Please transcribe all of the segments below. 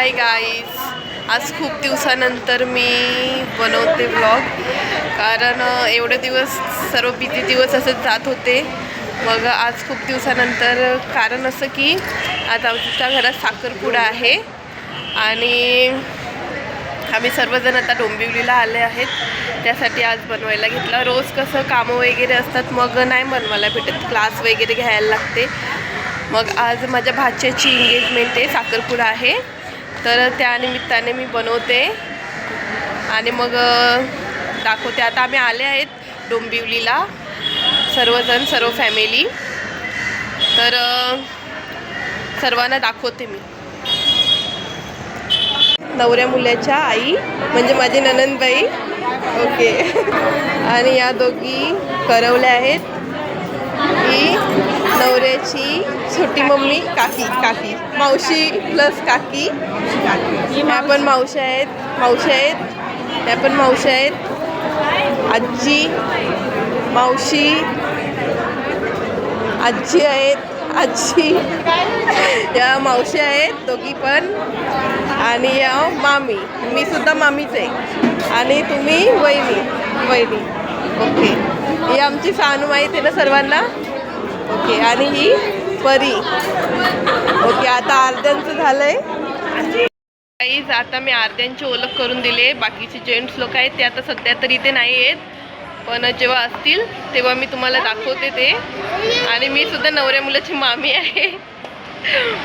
Hi guys आज खूप दिवसानंतर मी बनवते ब्लॉग कारण एवढे दिवस सर्व बिझी दिवस असे जात होते. मग आज खूप दिवसानंतर कारण असं की आज आमच्या घरात साखरपुडा आहे. आणि आम्ही सर्वजण आता डोंबिवलीला आले आहेत. त्यासाठी आज बनवायला घेतला. रोज कसं कामं वगैरे असतात मग नाही बनवायला भेटत. क्लास वगैरे घ्यायला लागते. मग आज माझ्या भाच्याची एंगेजमेंट आहे साखरपुडा आहे. तर त्यानिमित्ताने मी बनवते. आणि मग दाखवते. आता आम्ही आले आहेत डोंबिवलीला. सर्वजण सर्व फॅमिली. तर सर्वांना दाखवते मी. नवऱ्या मुलाच्या आई म्हणजे माझी ननंदबाई. ओके. आणि या दोघी करवल्या आहेत. की नवऱ्याची छोटी मम्मी काकी काकी. मावशी प्लस काकी. ह्या पण मावश्या आहेत. मावश्या आहेत. ह्या पण मावश्या आहेत. आजी मावशी. आजी आहेत. आजी. या मावशी आहेत. दोघी पण. आणि या मामी. मी सुद्धा मामीच आहे. आणि तुम्ही वहिनी. वहिनी. ओके ही आमची सानू माहीत आहे ना सर्वांना? ओके आणि ही परी. ओके आता अर्ध्यांचं झालंय. काहीच आता मी अर्ध्यांची ओळख करून दिले. बाकीचे जेंट्स लोक आहेत ते आता सध्या तरी इथे नाही आहेत. पण जेव्हा असतील तेव्हा मी तुम्हाला दाखवते ते. आणि मी सुद्धा नवऱ्या मुलाची मामी आहे.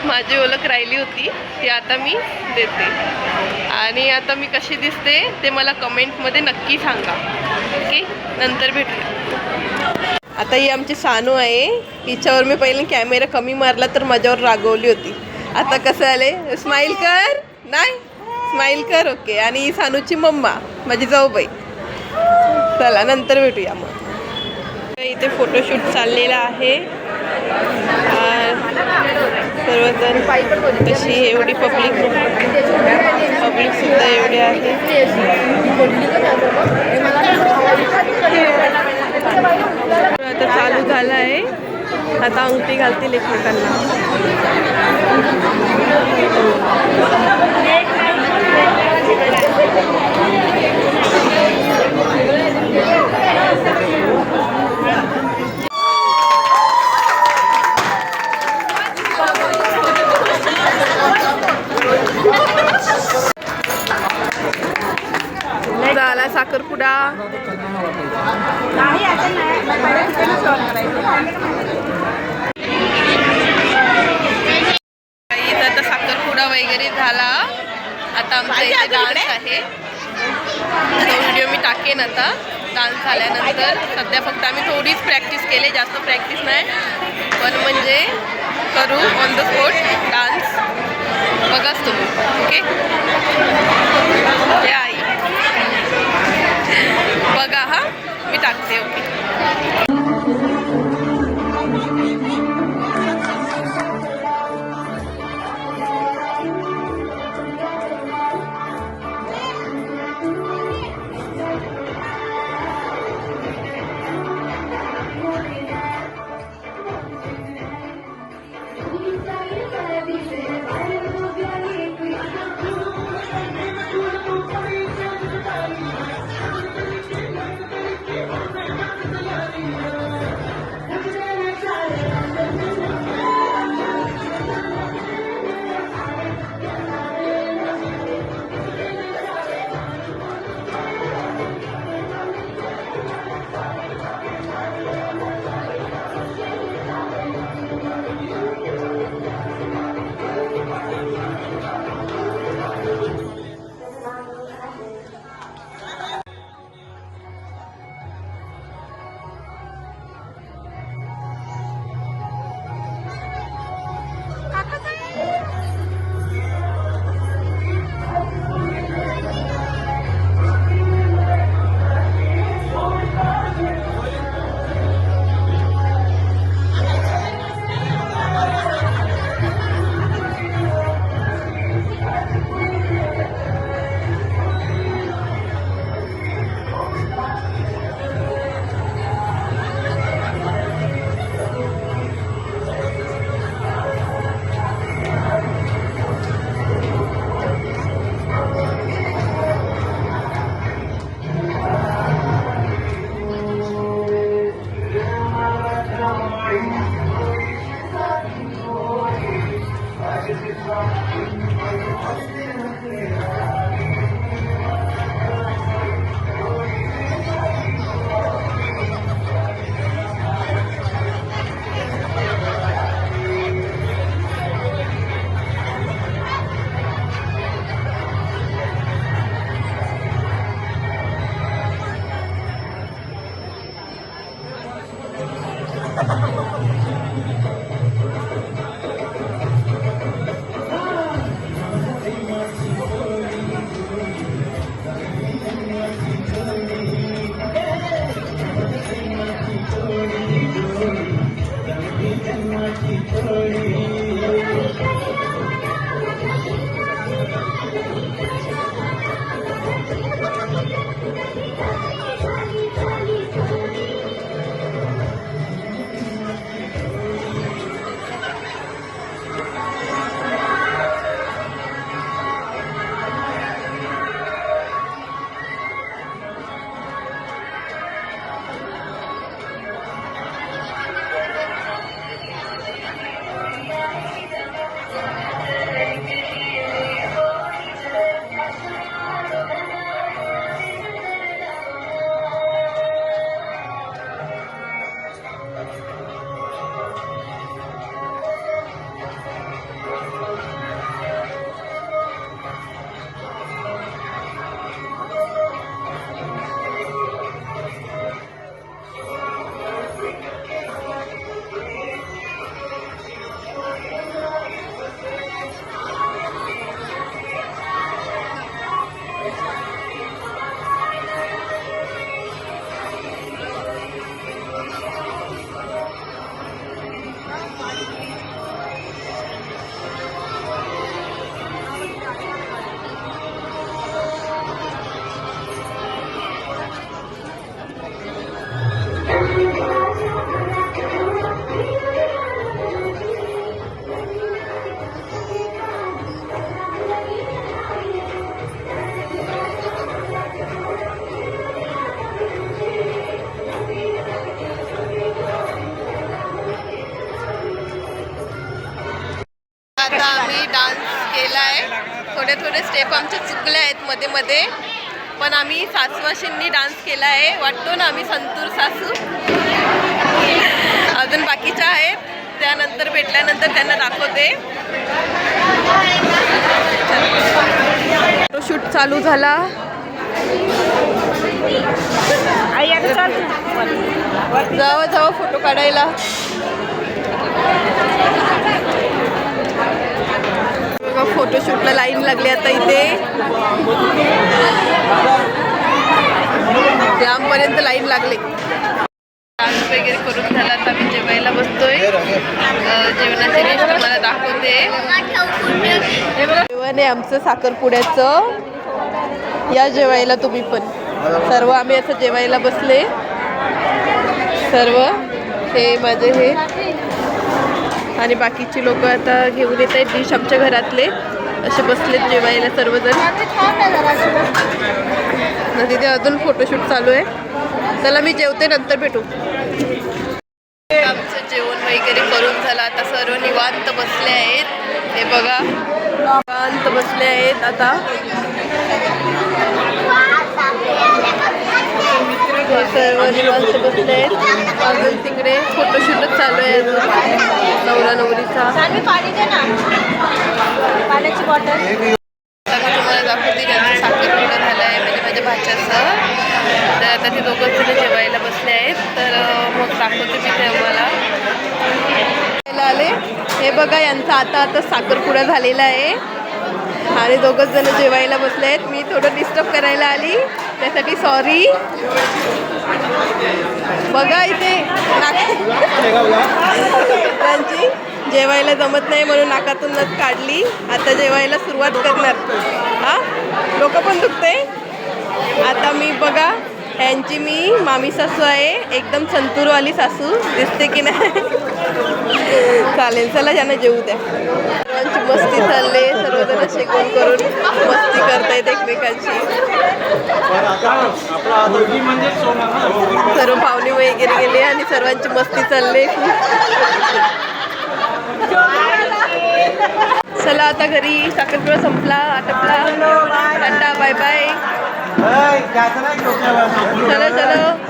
माझी ओळख राहिली होती ती आता मी देते. आणि आता मी कशी दिसते ते मला कमेंटमध्ये नक्की सांगा. ओके नंतर भेटूया. आता ही आमची सानू आहे. हिच्यावर मी पहिले कॅमेरा कमी मारला तर माझ्यावर रागवली होती. आता कसं आले स्माईल कर. नाही? स्माईल कर ओके. आणि ही सानूची मम्मा माझी जाऊबाई. चला नंतर भेटूया मग. इथे फोटोशूट चाललेला आहे. सर्वजण तशी एवढी पब्लिक पब्लिक सुद्धा एवढी आहे आता चालू झालं आहे आता अंगठी घालतील एकमेकांना. साखरपुडा. आता साखरपुडा वगैरे झाला. आता आमचा इथे डान्स आहे. तो व्हिडिओ मी टाकेन आता. डान्स झाल्यानंतर. सध्या फक्त आम्ही थोडीच प्रॅक्टिस केली जास्त प्रॅक्टिस नाही. पण म्हणजे करू ऑन द स्पॉट डान्स बघाच तुम्ही ओके हे आई बघा हा मी टाकते मध्ये मध्ये. पण आम्ही सासवाशींनी डान्स केला आहे. वाटतो ना आम्ही संतूर सासू. अजून बाकीच्या आहेत. त्यानंतर भेटल्यानंतर त्यांना दाखवते. फोटोशूट चालू झाला. जावा जावा फोटो काढायला. बघा फोटोशूटला लाईन लागली. आता इथे लांबपर्यंत लाईन लागले. डान्स वगैरे करून झाला. आता मी जेवायला बसतोय. जेवणाचे जेवणाची लिस्ट मला दाखवते. जेवण आहे आमचं साखरपुड्याचं. या जेवायला तुम्ही पण. सर्व आम्ही असं जेवायला बसले. सर्व हे माझे हे. आणि बाकीची लोक आता घेऊन येत आहेत डिश आमच्या घरातले. असे बसलेत जेवायला सर्वजण. ना तिथे अजून फोटोशूट चालू आहे. चला मी जेवते नंतर भेटू. आमचं जेवण वगैरे करून झालं. आता सर्व निवांत बसले आहेत. हे बघा. निवांत बसले आहेत आता. सर्व निवांत बसले आहेत. अजून तिकडे फोटोशूटच चालू आहे. अजून नवरा नवरीचा पाणी दे ना. पाण्याची बॉटल. तुम्हाला दाखवते त्यांचं साखरपुडा झाला आहे म्हणजे माझ्या भाच्याचं. तर आता ते दोघं जण जेवायला बसले आहेत. तर मग दाखवते मी ते मला जेवायला आले. हे बघा यांचा आता आता साखरपुडा झालेला आहे. आणि दोघंच जण जेवायला बसले आहेत. मी थोडं डिस्टर्ब करायला आली. त्यासाठी सॉरी बघा इथे मित्रांची जेवायला जमत नाही म्हणून नाकातून काढली. आता जेवायला सुरुवात करणार. हा? डोकं पण दुखते आता मी बघा यांची मी मामी सासू आहे. एकदम संतूरवाली सासू. दिसते की नाही? चालेल चला ज्यांना जेवू द्या. सर्वांची मस्ती चालले सर्वजण शेकून करून मस्ती करतायत एकमेकांची सर्व पाहुणे वगैरे गेले आणि सर्वांची मस्ती चालली. चला आता घरी साखरपुडा संपला आटपला. Tata bye. बाय चलो चलो.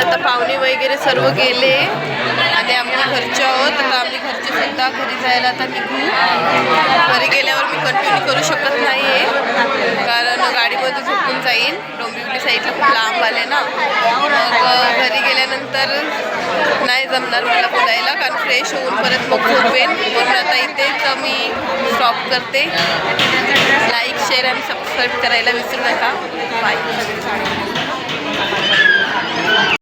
आता पाहुणे वगैरे सर्व गेले. आणि आम्ही घरचे आहोत आता आम्ही घरचे सुद्धा घरी जायला आता निघू. घरी गेल्यावर मी कंटिन्यू करू शकत नाही आहे कारण गाडीमध्ये झोपून जाईल डोंबिवली साईडला खूप लांब आले ना. मग घरी गेल्यानंतर नाही जमणार मला बोलायला कारण फ्रेश होऊन परत मग झोपेन. म्हणून आता इथेच मी स्टॉप करते. लाईक शेअर आणि सबस्क्राईब करायला विसरू नका. बाय